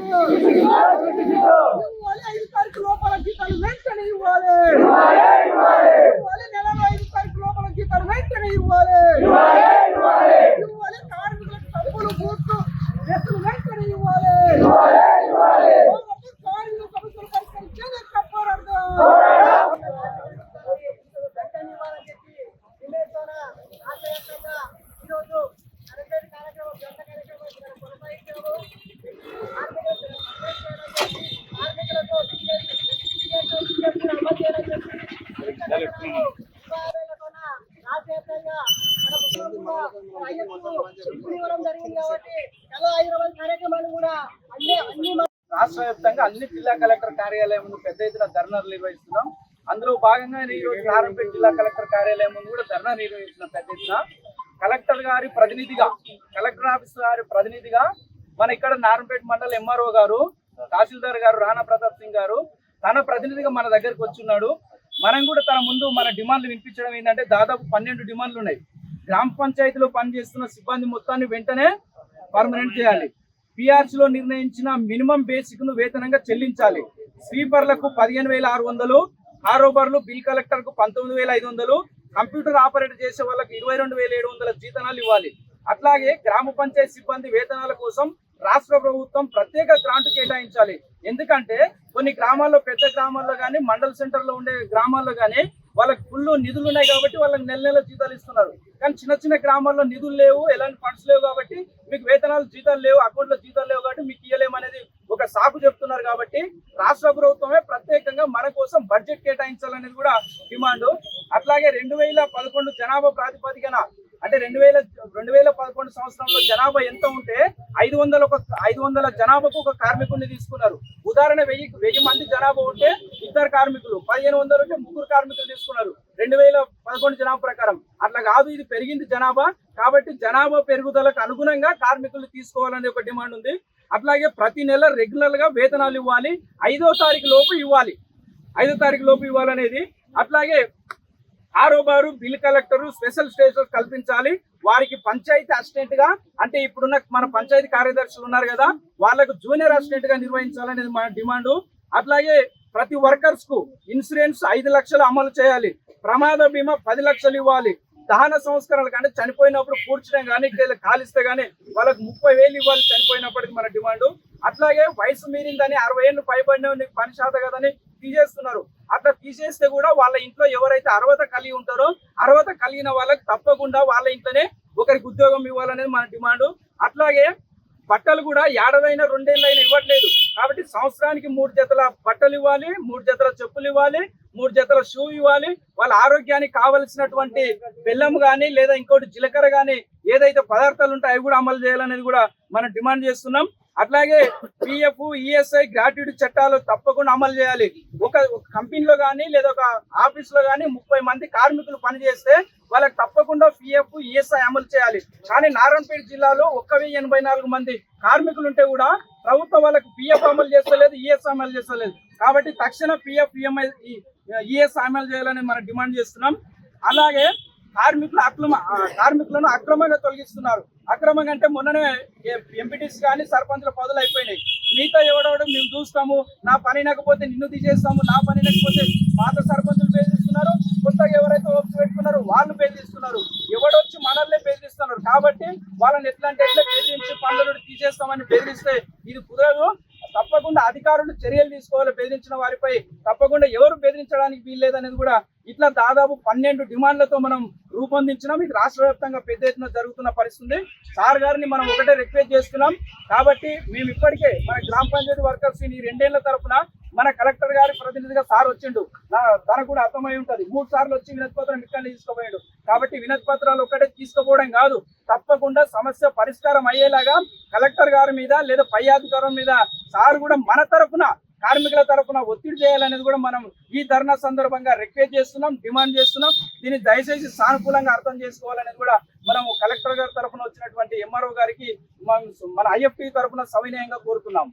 ఇవ్వాలి. ఐదు తారీఖు లోపల జీతాలు వెంటనే ఇవ్వాలి నెలలో ఐదు తారీఖు లోపల జీతాలు వెంటనే ఇవ్వాలి రాష్ట్ర వ్యాప్తంగా అన్ని జిల్లా కలెక్టర్ కార్యాలయం ముందు పెద్ద ఎత్తున ధర్నాలు నిర్వహిస్తున్నాం. అందులో భాగంగా ఈ రోజు నారాయణపేట జిల్లా కలెక్టర్ కార్యాలయం ముందు కూడా ధర్నా నిర్వహిస్తున్నాం పెద్ద ఎత్తున. కలెక్టర్ గారి ప్రతినిధిగా కలెక్టర్ ఆఫీస్ గారి ప్రతినిధిగా మన ఇక్కడ నారాయణపేట మండల ఎంఆర్ఓ గారు తహసీల్దార్ గారు రాణా ప్రతాప్ సింగ్ గారు తన ప్రతినిధిగా మన దగ్గరకు వచ్చున్నాడు మనం కూడా తన ముందు మన డిమాండ్లు వినిపించడం ఏంటంటే దాదాపు పన్నెండు డిమాండ్లు ఉన్నాయి. గ్రామ పంచాయతీలో పనిచేస్తున్న సిబ్బంది మొత్తాన్ని వెంటనే పర్మనెంట్ చేయాలి. పిఆర్సీలో నిర్ణయించిన మినిమం బేసిక్ను వేతనంగా చెల్లించాలి. స్వీపర్లకు పదిహేను వేల ఆరు వందలు కారోబార్లు బిల్ కలెక్టర్కు పంతొమ్మిది వేల ఐదు వందలు కంప్యూటర్ ఆపరేటర్ చేసే వాళ్ళకి ఇరవై రెండు వేల ఏడు వందల జీతనాలు ఇవ్వాలి. అట్లాగే గ్రామ పంచాయతీ సిబ్బంది వేతనాల కోసం రాష్ట్ర ప్రభుత్వం ప్రత్యేక గ్రాంట్ కేటాయించాలి. ఎందుకంటే కొన్ని గ్రామాల్లో పెద్ద గ్రామాల్లో కానీ మండల సెంటర్లో ఉండే గ్రామాల్లో కానీ వాళ్ళకి ఫుల్ నిధులు ఉన్నాయి కాబట్టి వాళ్ళకి నెల నెల జీతాలు ఇస్తున్నారు. కానీ చిన్న చిన్న గ్రామాల్లో నిధులు లేవు ఎలాంటి ఫండ్స్ లేవు కాబట్టి మీకు వేతనాలు జీతాలు లేవు అకౌంట్లో జీతాలు లేవు కాబట్టి మీకు ఇయ్యలేమనేది ఒక సాకు చెప్తున్నారు కాబట్టి రాష్ట్ర ప్రభుత్వమే ప్రత్యేకంగా మన కోసం బడ్జెట్ కేటాయించాలనేది కూడా డిమాండ్. అట్లాగే రెండు వేల పదకొండు జనాభా ప్రాతిపదికన అంటే రెండు వేల రెండు వేల పదకొండు సంవత్సరంలో జనాభా ఎంత ఉంటే ఐదు వందల ఒక ఐదు వందల జనాభాకు ఒక కార్మికుడిని తీసుకున్నారు. ఉదాహరణ వెయ్యి వెయ్యి మంది జనాభా ఉంటే ఇద్దరు కార్మికులు పదిహేను వందలు ఉంటే ముగ్గురు కార్మికులు తీసుకున్నారు. రెండు వేల పదకొండు జనాభా ప్రకారం. అట్లా కాదు ఇది పెరిగింది జనాభా. కాబట్టి జనాభా పెరుగుదలకు అనుగుణంగా కార్మికులు తీసుకోవాలనే ఒక డిమాండ్ ఉంది. అట్లాగే ప్రతి నెల రెగ్యులర్గా వేతనాలు ఇవ్వాలి. ఐదో తారీఖు లోపు ఇవ్వాలి. ఐదో తారీఖు లోపు ఇవ్వాలనేది. అట్లాగే కారోబారు బిల్ కలెక్టర్ స్పెషల్ స్టేటస్ కల్పించాలి. వారికి పంచాయతీ అసిస్టెంట్గా అంటే ఇప్పుడున్న మన పంచాయతీ కార్యదర్శులు ఉన్నారు కదా వాళ్ళకు జూనియర్ అసిస్టెంట్గా నిర్వహించాలనేది మన డిమాండ్. అట్లాగే ప్రతి వర్కర్స్కు ఇన్సూరెన్స్ ఐదు లక్షలు అమలు చేయాలి. ప్రమాద బీమా పది లక్షలు ఇవ్వాలి. దహన సంస్కరణలు కానీ చనిపోయినప్పుడు పూడ్చడం కానీ కాలిస్తే కానీ వాళ్ళకు ముప్పై వేలు ఇవ్వాలి చనిపోయినప్పటికి మన డిమాండ్. అట్లాగే వయసు మీరిందని అరవై ఏళ్ళు పైబడిన పని శాత కదని తీసేస్తున్నారు. అట్లా తీసేస్తే కూడా వాళ్ళ ఇంట్లో ఎవరైతే అర్హత కలిగి ఉంటారో అర్హత కలిగిన వాళ్ళకి తప్పకుండా వాళ్ళ ఇంట్లోనే ఒకరికి ఉద్యోగం ఇవ్వాలనేది మన డిమాండ్. అట్లాగే బట్టలు కూడా ఏడాదైనా రెండేళ్ళైనా ఇవ్వట్లేదు. కాబట్టి సంవత్సరానికి మూడు జతల బట్టలు ఇవ్వాలి మూడు జతల చెప్పులు ఇవ్వాలి మూడు జతల షూ ఇవ్వాలి. వాళ్ళ ఆరోగ్యానికి కావలసినటువంటి బెల్లం కానీ లేదా ఇంకోటి జీలకర్ర కానీ ఏదైతే పదార్థాలు ఉంటాయో అవి కూడా అమలు చేయాలనేది కూడా మనం డిమాండ్ చేస్తున్నాం. అట్లాగే పిఎఫ్ ఈఎస్ఐ గ్రాట్యుటీ చట్టాలు తప్పకుండా అమలు చేయాలి. ఒక కంపెనీలో కానీ లేదా ఒక ఆఫీస్లో కానీ ముప్పై మంది కార్మికులు పనిచేస్తే వాళ్ళకి తప్పకుండా పిఎఫ్ ఈఎస్ఐ అమలు చేయాలి. కానీ నారాయణపేట జిల్లాలో ఒక్క వెయ్యి ఎనభై నాలుగు మంది కార్మికులు ఉంటే కూడా ప్రభుత్వం వాళ్ళకి పిఎఫ్ అమలు చేస్తలేదు ఈఎస్ఐ అమలు చేస్తలేదు. కాబట్టి తక్షణ పిఎఫ్ ఈఎంఐ ఈఎస్ఐ అమలు చేయాలని మనం డిమాండ్ చేస్తున్నాం. అలాగే కార్మికులు అక్రమ కార్మికులను అక్రమంగా తొలగిస్తున్నారు. అక్రమంగా అంటే మొన్ననే ఎంపీటీస్ కానీ సర్పంచుల పదవులు అయిపోయినాయి. మీతో ఎవడెవడో మేము చూస్తాము. నా పని లేకపోతే నిన్ను తీసేస్తాము. నా పని లేకపోతే పాత సర్పంచులు బెదిరిస్తున్నారు. కొత్తగా ఎవరైతే ఓప్స్ పెట్టుకున్నారో వాళ్ళు బెదిరిస్తున్నారు. ఎవడొచ్చి మనల్నే బెదిరిస్తున్నారు. కాబట్టి వాళ్ళని ఎట్లా అంటే ఎట్లా బెదిరించి పనులు తీసేస్తామని బెదిరిస్తే ఇది కుదరదు. తప్పకుండా అధికారులు చర్యలు తీసుకోవాలి బెదిరించిన వారిపై తప్పకుండా ఎవరు బెదిరించడానికి వీల్లేదనేది కూడా ఇట్లా దాదాపు పన్నెండు డిమాండ్లతో మనం రూపొందించినాం. ఇది రాష్ట్ర వ్యాప్తంగా పెద్ద ఎత్తున జరుగుతున్న పరిస్థితి. సార్ గారిని మనం ఒకటే రిక్వెస్ట్ చేస్తున్నాం. కాబట్టి మేము ఇప్పటికే మన గ్రామ పంచాయతీ వర్కర్స్ ఈ రెండేళ్ళ తరపున మన కలెక్టర్ గారి ప్రతినిధిగా సార్ వచ్చిండు. నా- తనకు కూడా అర్థమై ఉంటుంది. మూడు సార్లు వచ్చి వినతి పత్రం ఇక్కడనే తీసుకుపోయాడు. కాబట్టి వినతి పత్రాలు ఒకటే తీసుకుపోవడం కాదు. తప్పకుండా సమస్య పరిష్కారం అయ్యేలాగా కలెక్టర్ గారి మీద లేదా పై అధికారం మీద సార్ కూడా మన తరపున కార్మికుల తరఫున ఒత్తిడి చేయాలనేది కూడా మనం ఈ ధర్నా సందర్భంగా రిక్వెస్ట్ చేస్తున్నాం డిమాండ్ చేస్తున్నాం. దీన్ని దయచేసి సానుకూలంగా అర్థం చేసుకోవాలనేది కూడా మనం కలెక్టర్ గారి తరపున వచ్చినటువంటి ఎంఆర్ఓ గారికి మన- ఐఎఫ్టీ తరపున సవినయంగా కోరుతున్నాం